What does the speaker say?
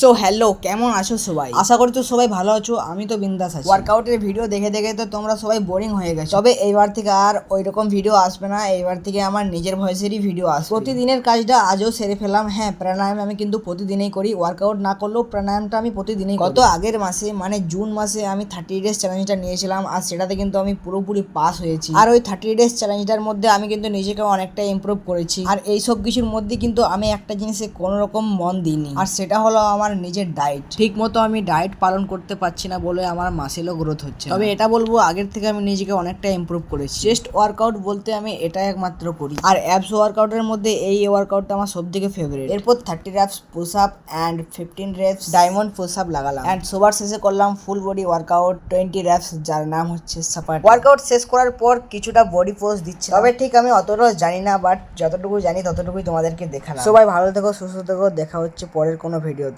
So hello কেমন আছো সবাই? আশা করি তো সবাই ভালো আছো আমি তো বিন্দাস আছি। ওয়ার্কআউটের ভিডিও দেখে দেখে তো তোমরা সবাই বোরিং হয়ে গেছো। তবে এইবার থেকে আর ওই রকম ভিডিও আসবে না এইবার থেকে আমার নিজের ভয়েসেরই ভিডিও আসবে। প্রতিদিনের কাজটা আজও সেরে ফেলাম হ্যাঁ প্রাণায়াম আমি কিন্তু প্রতিদিনই করি ওয়ার্কআউট না করলেও প্রাণায়ামটা আমি প্রতিদিনই। গত আগের মাসে মানে জুন মাসে আমি থার্টি ডেজ চ্যালেঞ্জটা নিয়েছিলাম আর সেটাতে কিন্তু আমি পুরোপুরি পাস হয়েছি। আর ওই থার্টি ডেজ চ্যালেঞ্জটার মধ্যে আমি কিন্তু নিজেকে অনেকটা ইমপ্রুভ করেছি। আর এই সব কিছুর মধ্যে কিন্তু আমি একটা জিনিসে কোনো রকম মন দিইনি। আর সেটা হলো আমার নিজের ডায়েট ঠিক মতো আমি ডায়েট পালন করতে পারছি না বলে আমার মাসেলও গ্রোথ হচ্ছে তবে এটা বলব, আগের থেকে আমি নিজেকে অনেকটা ইমপ্রুভ করেছি। চেস্ট ওয়ার্কআউট বলতে আমি এটা একমাত্র করি। আর অ্যাপস ওয়ার্কআউটের মধ্যে এই ওয়ার্কআউটটা আমার সব থেকে ফেভারিট এরপর thirty reps push up and fifteen reps diamond push up লাগালাম। অ্যান্ড সবার শেষে করলাম full body workout twenty reps যার নাম হচ্ছে সাপাট ওয়ার্কআউট শেষ করার পর কিছুটা বডি পোজ দিচ্ছে তবে ঠিক আমি অতটাও জানি না বাট যতটুকু জানি ততটুকুই তোমাদেরকে দেখালাম। সবাই ভালো থেকো, সুস্থ থেকো, দেখা হচ্ছে পরের কোনো ভিডিওতে